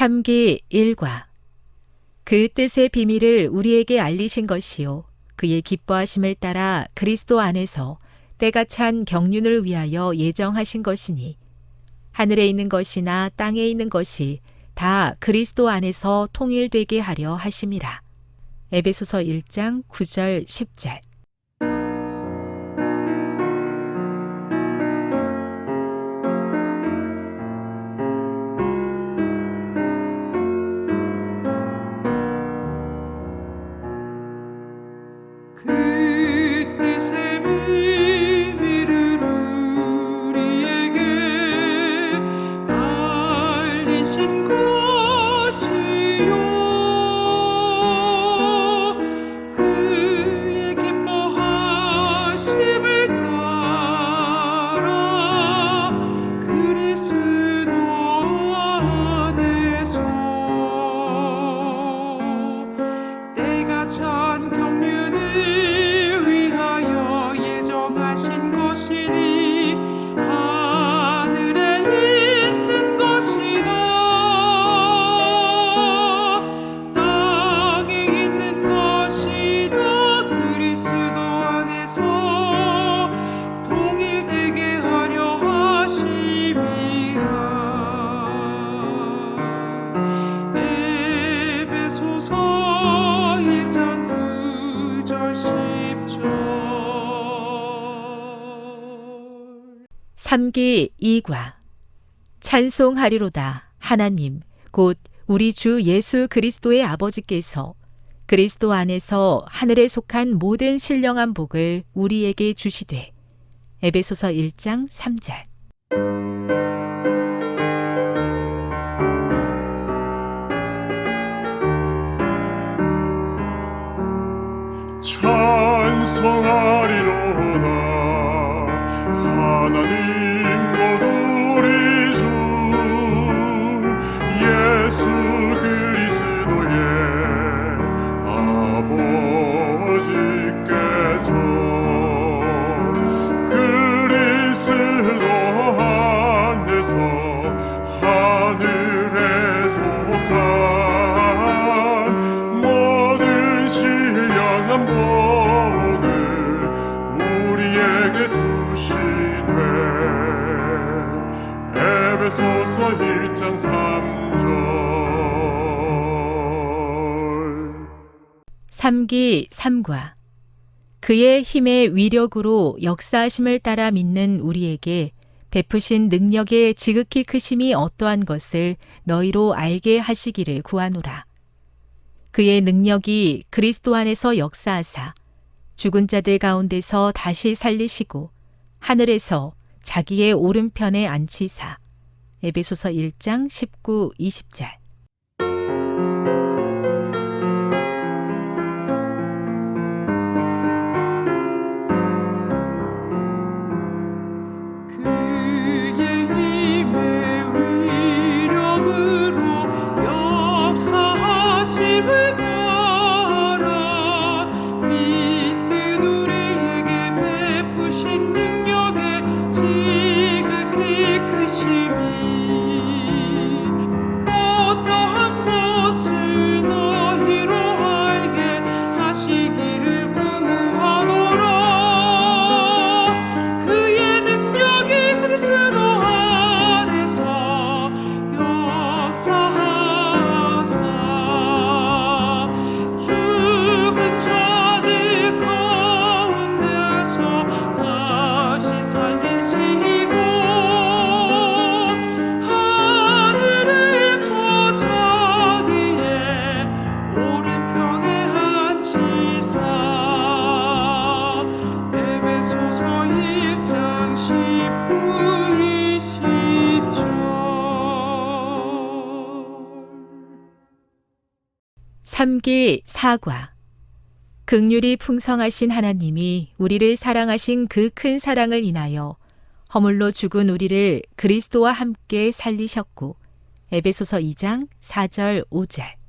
3기 1과 그 뜻의 비밀을 우리에게 알리신 것이요 그의 기뻐하심을 따라 그리스도 안에서 때가 찬 경륜을 위하여 예정하신 것이니 하늘에 있는 것이나 땅에 있는 것이 다 그리스도 안에서 통일되게 하려 하심이라. 에베소서 1장 9절 10절 3기 2과. 찬송하리로다 하나님. 곧 우리 주 예수 그리스도의 아버지께서 그리스도 안에서 하늘에 속한 모든 신령한 복을 우리에게 주시되 에베소서 1장 3절 1서 1장 3절 3기 3과 그의 힘의 위력으로 역사하심을 따라 믿는 우리에게 베푸신 능력의 지극히 크심이 어떠한 것을 너희로 알게 하시기를 구하노라. 그의 능력이 그리스도 안에서 역사하사 죽은 자들 가운데서 다시 살리시고 하늘에서 자기의 오른편에 앉히사 에베소서 1장 19, 20절 3기 4과. 극률이 풍성하신 하나님이 우리를 사랑하신 그 큰 사랑을 인하여 허물로 죽은 우리를 그리스도와 함께 살리셨고 에베소서 2장 4절 5절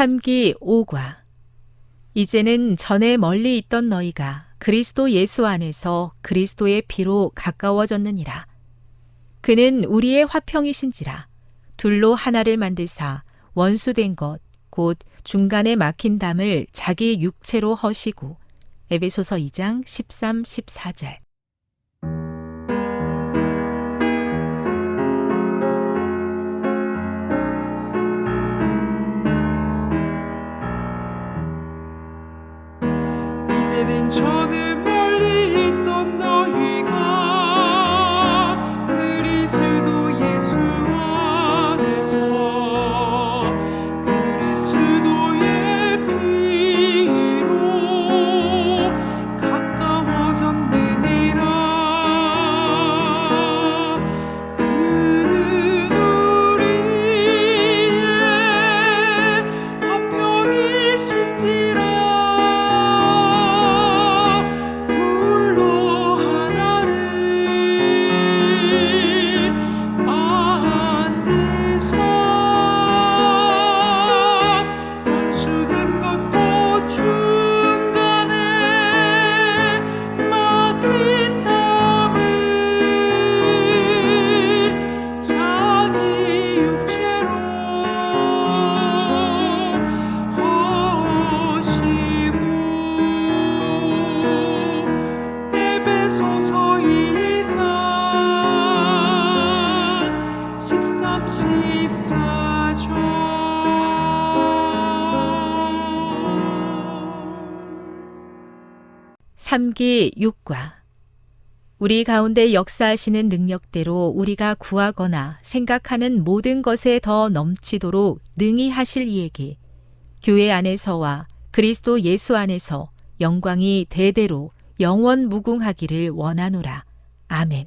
3기 5과 이제는 전에 멀리 있던 너희가 그리스도 예수 안에서 그리스도의 피로 가까워졌느니라. 그는 우리의 화평이신지라 둘로 하나를 만드사 원수된 것 곧 중간에 막힌 담을 자기 육체로 허시고 에베소서 2장 13, 14절 이 3기 6과 우리 가운데 역사하시는 능력대로 우리가 구하거나 생각하는 모든 것에 더 넘치도록 능히 하실 이에게 교회 안에서와 그리스도 예수 안에서 영광이 대대로 영원 무궁하기를 원하노라. 아멘.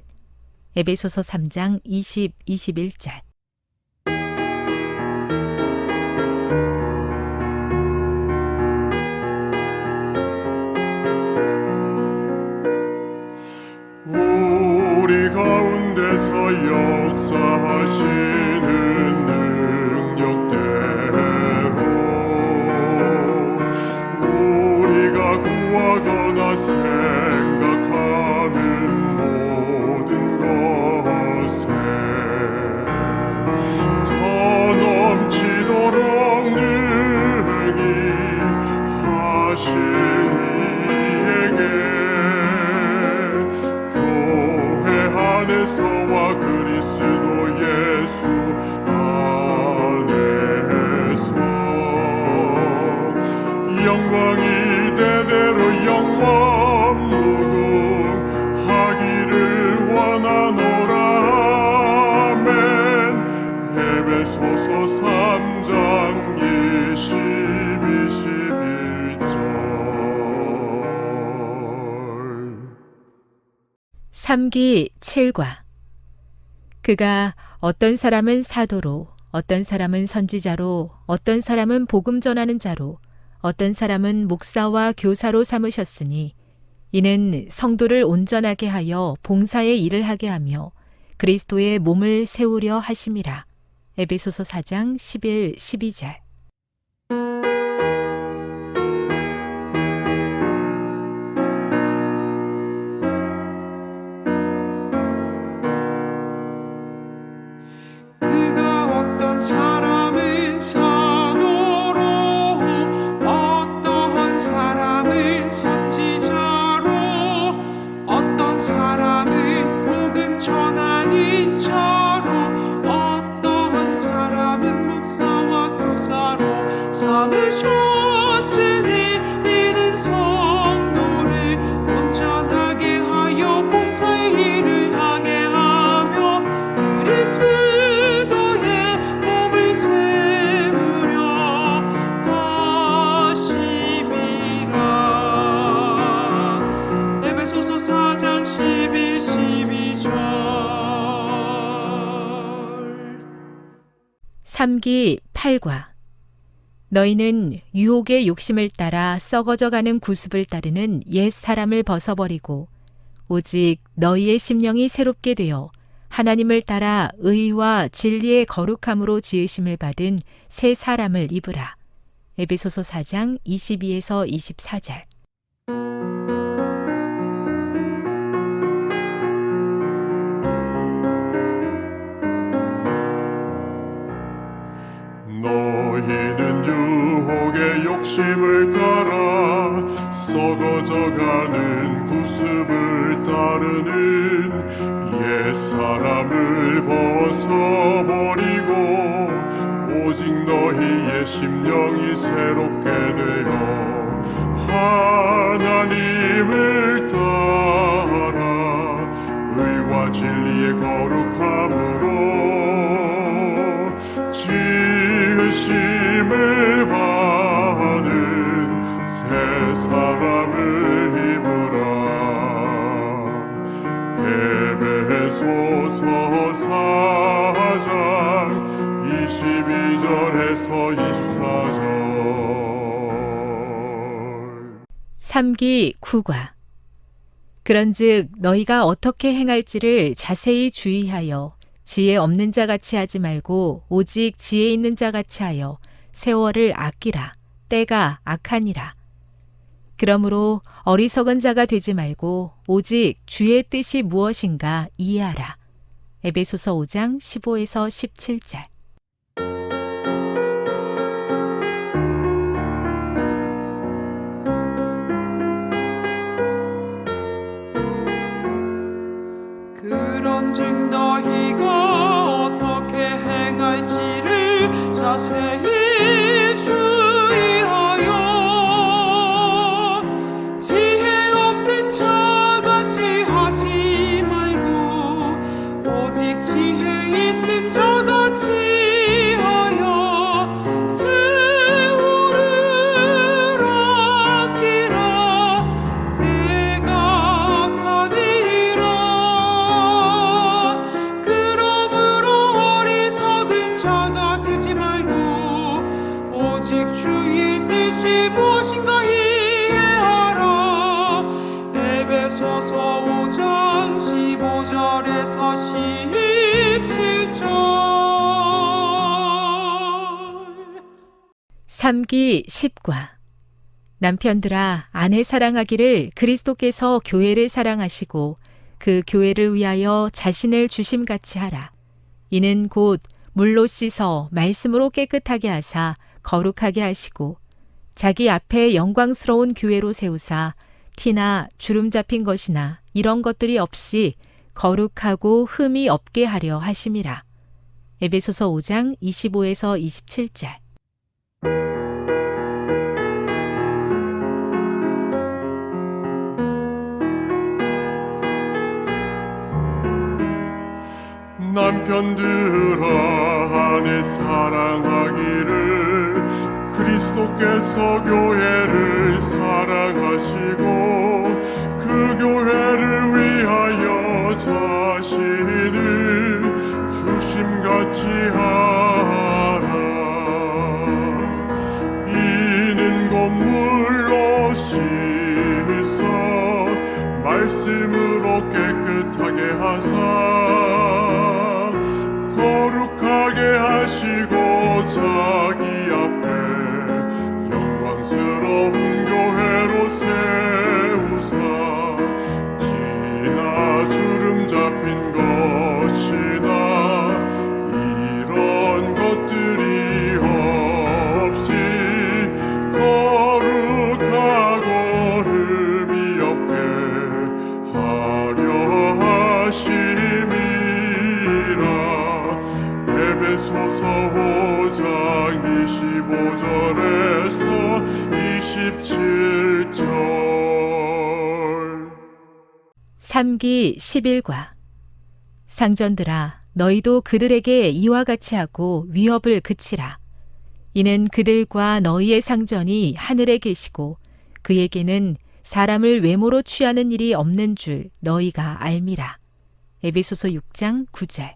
에베소서 3장 20, 21절 역사하시는 능력대로 우리가 구하거나 생각하는 모든 것에 더 넘치도록 능히 하실 이 3장 20, 21절. 3기 7과 그가 어떤 사람은 사도로 어떤 사람은 선지자로 어떤 사람은 복음 전하는 자로 어떤 사람은 목사와 교사로 삼으셨으니 이는 성도를 온전하게 하여 봉사의 일을 하게 하며 그리스도의 몸을 세우려 하심이라. 에베소서 4장 11, 12절 사람은 사도로 어떤 사람은 선지자로 어떤 사람은 복음 자로 어떤 사람은 목사와 교사로 삼으셨으니 3기 8과 너희는 유혹의 욕심을 따라 썩어져가는 구습을 따르는 옛 사람을 벗어버리고 오직 너희의 심령이 새롭게 되어 하나님을 따라 의와 진리의 거룩함으로 지으심을 받은 새 사람을 입으라. 에베소서 4장 22에서 24절. 너희는 유혹의 욕심을 따라 썩어져가는 구습을 따르는 옛 사람을 벗어버리고 오직 너희의 심령이 새롭게 22절에서 24절. 3기 9과. 그런즉 너희가 어떻게 행할지를 자세히 주의하여 지혜 없는 자 같이 하지 말고 오직 지혜 있는 자 같이 하여 세월을 아끼라. 때가 악하니라. 그러므로 어리석은 자가 되지 말고 오직 주의 뜻이 무엇인가 이해하라. 에베소서 5장 15에서 17절 행할 3기 10과 남편들아 아내 사랑하기를 그리스도께서 교회를 사랑하시고 그 교회를 위하여 자신을 주심같이 하라. 이는 곧 물로 씻어 말씀으로 깨끗하게 하사 거룩하게 하시고 자기 앞에 영광스러운 교회로 세우사 티나 주름 잡힌 것이나 이런 것들이 없이 거룩하고 흠이 없게 하려 하심이라. 에베소서 5장 25에서 27절. 남편들아 아내 사랑하기를 그리스도께서 교회를 사랑하시고 그 교회를 위하여 자신을 주심같이 하 말씀으로 깨끗하게 하사 거룩하게 하시고 자 3기 11과. 상전들아 너희도 그들에게 이와 같이 하고 위협을 그치라. 이는 그들과 너희의 상전이 하늘에 계시고 그에게는 사람을 외모로 취하는 일이 없는 줄 너희가 알미라. 에베소서 6장 9절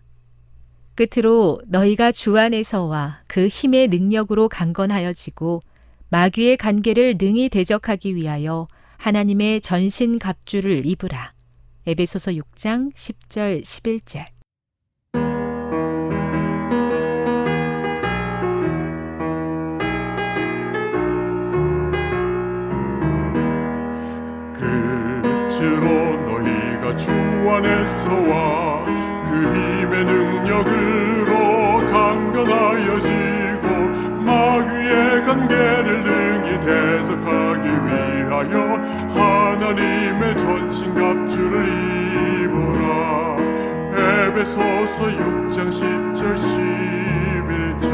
끝으로 너희가 주 안에서와 그 힘의 능력으로 강건하여지고 마귀의 관계를 능히 대적하기 위하여 하나님의 전신 갑주를 입으라. 에베소서 6장 10절 11절. 끝으로 너희가 주 안에서와 그 힘의 능력으로 강건하여지고 마귀의 관계를 능히 대적하기 위하여 하나님의 전신갑주를 입으라. 에베소서 6장 10절 11절.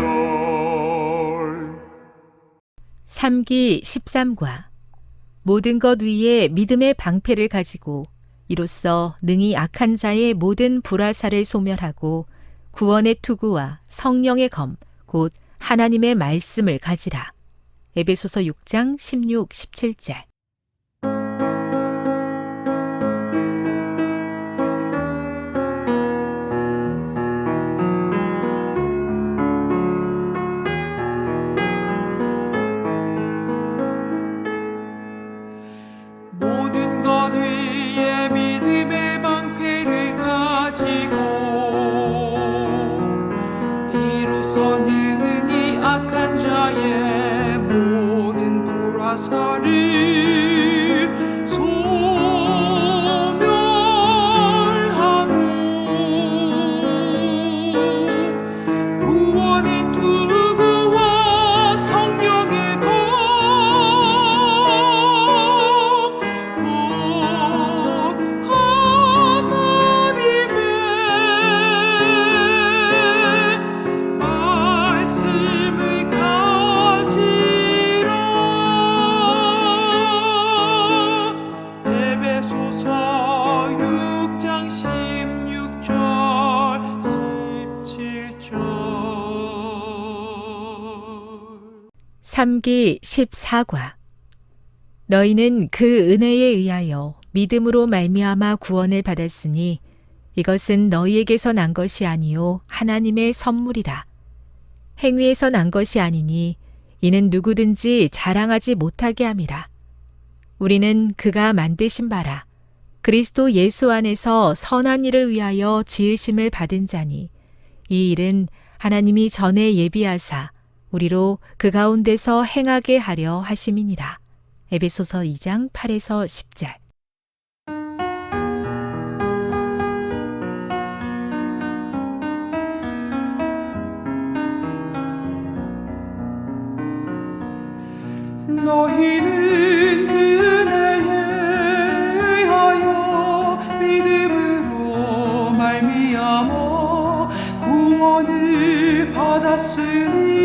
3기 13과 모든 것 위에 믿음의 방패를 가지고 이로써 능히 악한 자의 모든 불화살을 소멸하고 구원의 투구와 성령의 검, 곧 하나님의 말씀을 가지라. 에베소서 6장 16, 17절. 불 3기 14과. 너희는 그 은혜에 의하여 믿음으로 말미암아 구원을 받았으니 이것은 너희에게서 난 것이 아니요 하나님의 선물이라. 행위에서 난 것이 아니니 이는 누구든지 자랑하지 못하게 함이라. 우리는 그가 만드신 바라. 그리스도 예수 안에서 선한 일을 위하여 지으심을 받은 자니 이 일은 하나님이 전에 예비하사 우리로 그 가운데서 행하게 하려 하심이니라. 에베소서 2장 8에서 10절. 너희는 그 은혜에 의하여 믿음으로 말미암아 구원을 받았으니